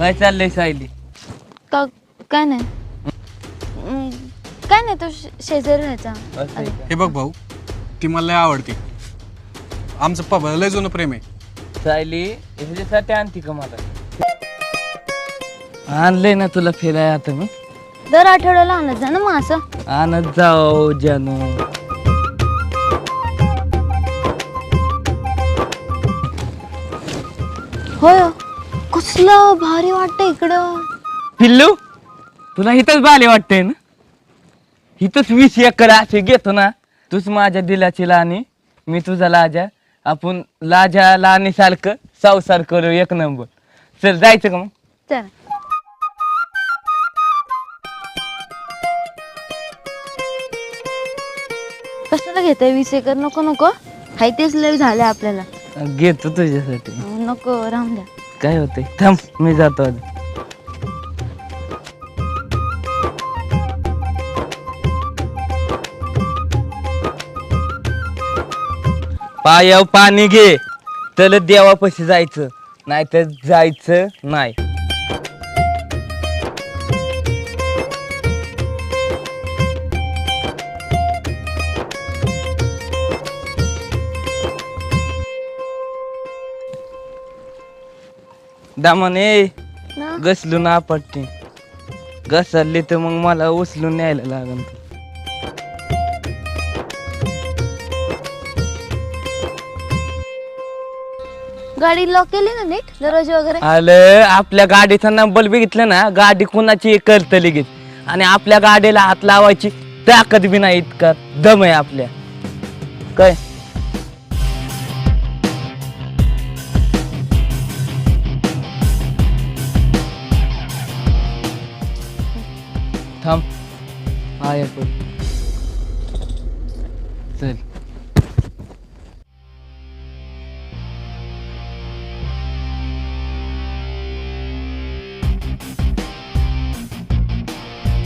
काय चाललंय सायली? का काय नाही. काय नाही तो शे- शेजारी राहायचा. असं आहे का? हे बघ भाऊ ती मला लय आवडते. आमचं पब लय जुनं प्रेम आहे. सायली ह्याच्यासाठी आणते का मला? आणलंय ना तुला फिराय आता मी. दर आठवड्याला आणत जा ना मग असं. आणत जाओ जानू. होय हो. कसलं भारी वाटतं इकडं? पिल्लू तुला इथंच बाले वाटतंय ना? इथंच वीस एकर असे घेतो ना तूच माझ्या दिलाची लाणी मी तुझा लाजा आपण लाजा लाणी सारखं सावसार करू एक नंबर. चल जायचं का मग? चल. कशाला घेताय वीस एकर? नको नको. हाय तेच लय झालं आपल्याला. घेतो तुझ्यासाठी. नको राहून द्या. काय होतंय? थांब मी जातो आधी. पायाव पाणी घे तर देवापाशी जायचं नाहीतर जायचं नाही. दामने ना? घसलून आपटते घसरली तर मग मला उचलून न्यायला लागन. गाडी लॉक केली ना नीट? दरवाजे वगैरे? आलं आपल्या गाडीचा नंबर बघितलं ना गाडी कुणाची करत लगेच. आणि आपल्या गाडीला हात लावायची ताकद बी नाही इतका. दम आहे आपल्या. काय? थांब. आय पण चल.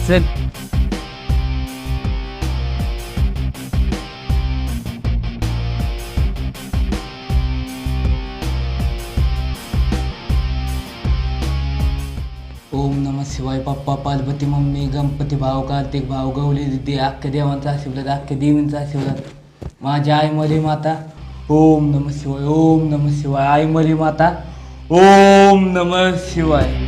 चल. पप्पा पार्वती मम्मी गणपती भाऊ कार्तिक भाव गौली दिदी अख्ख्या देवांचा आशीर्वाद अख्ख्या देवींचा आशीर्वाद माझी आई मरी माता ओम नमः शिवाय ओम नमः शिवाय आई मरी माता ओम नमः शिवाय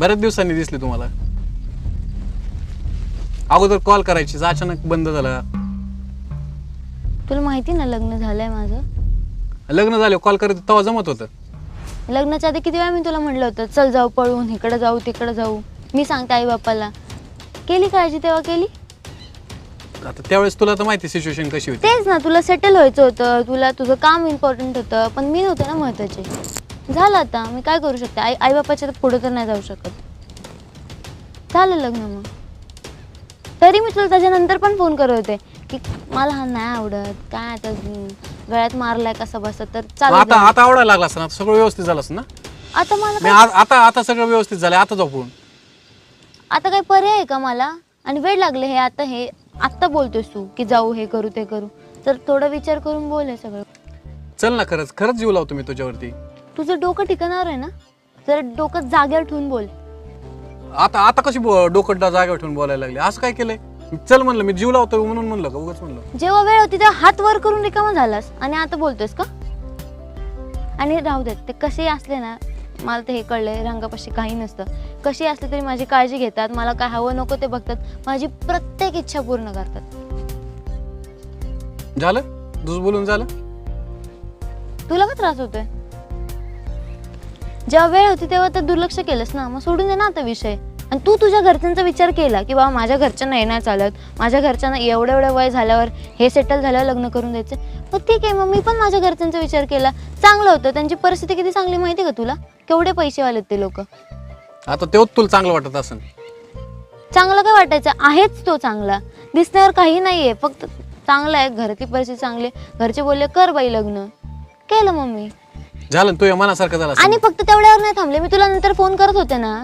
बऱ्याच दिवसांनी दिसले तुम्हाला. अगोदर कॉल करायची अचानक बंद झाला. तुला माहिती ना लग्न झालंय माझं. लग्न झाले कॉल करत तेव्हा जमत होतं. लग्नाच्या आधी किती वेळा मी तुला म्हटलं होतं चल जाऊ पळून इकडे जाऊ तिकडे जाऊ. मी सांगते आई बाप्पाला केली काळजी तेव्हा केली? आता त्यावेळेस तुला तर माहिती सिच्युएशन कशी होती. तेच ना तुला सेटल व्हायचं होतं तुला तुझं काम इम्पॉर्टंट होतं पण मी नव्हते ना महत्त्वाचे. झालं आता मी काय करू शकते? आई आई बापाच्या तर पुढे तर नाही जाऊ शकत. झालं लग्न मग. तरी मी तुला त्याच्यानंतर पण फोन करत होते की मला हा नाही आवडत काय आता गळ्यात मारलाय कसा बसत तर चालू आता आता आवडायला लागला ना? सगळं व्यवस्थित झालं असं ना? आता मला मी काय- आ- आता आता सगळं व्यवस्थित झालं आता जाऊ फोन आता काही पर्याय आहे का मला? आणि वेळ लागले हे आता हे आत्ता बोलतोस तू की जाऊ हे करू ते करू. तर थोडा विचार करून बोल हे सगळं. चल ना खरंच खरंच जीव लावतो मी तुझ्यावरती. तुझं डोकं ठिकाणावर आहे ना? जर डोकं जागेवर ठेवून बोल. आता आता कशी बो- डोकं जागेवर ठेवून बोलायला लागली? असं काय केलंय? चल म्हणलं मी जीव लावतो म्हणून म्हणलं का? उगाच म्हणलं. जेव्हा वेळ होती तेव्हा हात वर करून रिकामा झालास. आणि आता बोलतोयस का? आणि राहू देत ते कसेही असले ना मला तर हे कळलंय रंगापाशी काही नसतं. कशी असले तरी माझी काळजी घेतात मला काय हवं नको ते बघतात. माझी प्रत्येक इच्छा पूर्ण करतात. झालं? तुझं बोलून झालं? तुला का त्रास होतोय? जेव्हा वेळ होती तेव्हा तर दुर्लक्ष केलंस ना. मग सोडून दे ना आता विषय. आणि तू तुझ्या घरच्यांचा विचार केला की बाबा माझ्या घरच्यांना नाही चालत. माझ्या घरच्यांना एवढं एवढं वय झाल्यावर हे सेटल झाल्यावर लग्न करून द्यायचं. मग ठीक आहे मग मी पण माझ्या घरच्यांचा विचार केला. चांगलं होतं. त्यांची परिस्थिती किती चांगली माहिती का तुला? केवढे पैसेवाले आहेत ते लोक? आता तेव्हा तुला चांगलं वाटत असेल. चांगलं काय वाटायचं? आहेच तो चांगला. दिसण्यावर काही नाहीये. फक्त चांगला आहे. घरातली परिस्थिती चांगली. आहे. घरचे बोलले कर बाई लग्न. केलं मम्मी झालं तुझ्या मनासारखं झालं असेल. आणि फक्त तेवढ्यावर नाही थांबले. मी तुला नंतर फोन करत होते ना.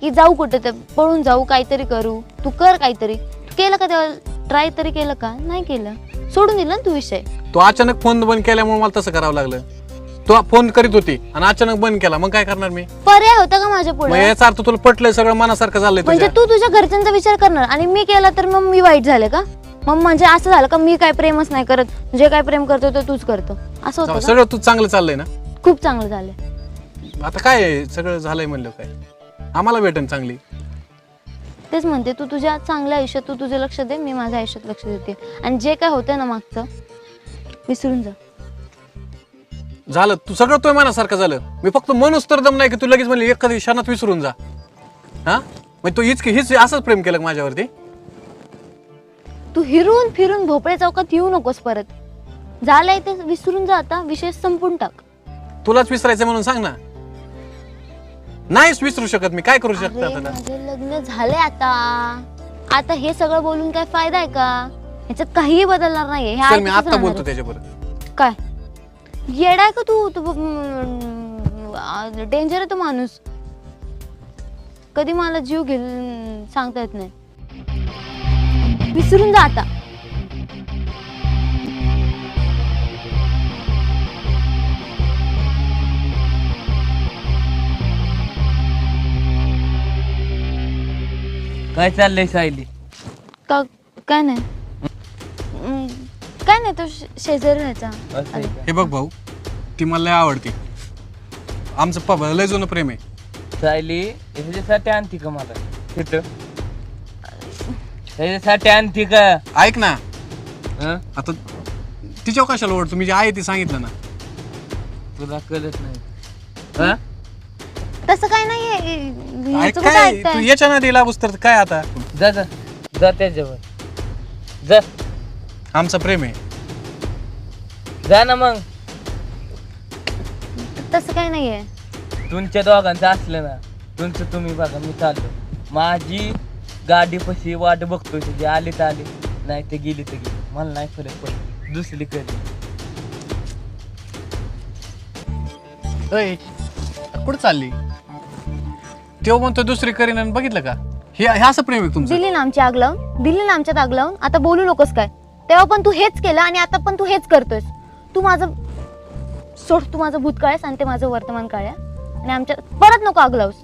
की जाऊ कुठे तर पळून जाऊ काहीतरी करू. तू कर काहीतरी. केलं का तेव्हा? ट्राय तरी केलं का? नाही केलं. सोडून दिलं ना तू विषय. तू अचानक फोन बंद केल्यामुळे मला तसं करावं लागलं. तू फोन करीत होती आणि अचानक बंद केला. मग काय करणार मी? पर्याय होता का माझ्या मग पुढे याचा अर्थ तुला पटलंय सगळं मनासारखं झालंय म्हणजे तुझ्या तू तुझ्या घरच्यांचा विचार करणार आणि मी केला तर मग मी वाईट झाले का? मग म्हणजे असं झालं का मी काय प्रेमच नाही करत. जे काय प्रेम करतो ते तूच करतो. असं होतं का? सगळं तू चांगलं चाललंय ना? खूप चांगलं झालं. आता काय आहे? सगळं झालंय म्हणलं काय? आम्हाला भेटन चांगली. तेच म्हणते तू तुझ्या चांगल्या आयुष्यात तू तुझं लक्ष दे मी माझ्या आयुष्यात लक्ष देते. आणि जे काय होतं ना मागचं विसरून जा. झालं. तू सगळं तुझ्या मनासारखं झालं. मी फक्त मनूच तर दम नाही की तू लगेच म्हणली एका क्षणात विसरून जा. हा? मग तू हीच हीच असंच प्रेम केलं का माझ्यावरती? तू हिरून फिरून भोपळे चौकात येऊ नकोस परत. झालंय ते विसरून जा आता. विषय संपून टाक. तुलाच विसरायचं म्हणून सांग ना. नाहीच विसरू शकत मी. काय करू शकतो अरे, आता? माझे लग्न झाले आता. आता हे सगळं बोलून काय फायदा आहे का? ह्याच्यात काहीही बदलणार नाहीये. हे चल मी ऐकतच आता राहणार बोलतो आहे. त्याच्याबरोबर. काय? येडाय का तू? तू डेंजर आहे तो माणूस. कधी मला जीव घेईल सांगता येत नाही. विसरून जा आता. काय चाललंय सायली? का काय नाही. काय नाही तो शे- शेजारी राहायचा. असं आहे का? हे बघ भाऊ ती मला लय आवडते. आमचं पब लय जुनं प्रेम आहे. सायली ह्याच्यासाठी आणती का मला? तिथं ह्याच्यासाठी आणती का? ऐक ना. हं? आता तिच्या कशाला ओढतो? मी जे आहे ते सांगितलं ना. तुला कळत नाही. हं? तसं काय ह्याचं कुठं काय तू ऐकताय? याच्या नदी लागूस तर काय आता? जा जा. जा त्याच्यावर जा. आमचं प्रेम आहे. जा ना मग. तसं काय नाहीये. तुमच्या दोघांचं असलं ना तुमचं तुम्ही बघा मी चाललो. माझी गाडी पशी वाट बघतोय तुझी आली तर आली नाही ते गेली तर गेली. मला नाही फरक पडत. दुसरी कधी? कुठं चालली? तो म्हणतो दुसरी करीन आणि बघितलं का? हे हे असं प्रेम आहे तुमचं? दिली ना आमची आग लावून दिली ना आमच्यात आग लावून आता बोलू नकोस काय? तेव्हा पण तू हेच केलं आणि आता पण तू हेच करतोयस. तू माझं सोड तू माझं भूतकाळ आहेस आणि ते माझं वर्तमान काळ आहे. आणि आमच्यात परत नको आग लावूस.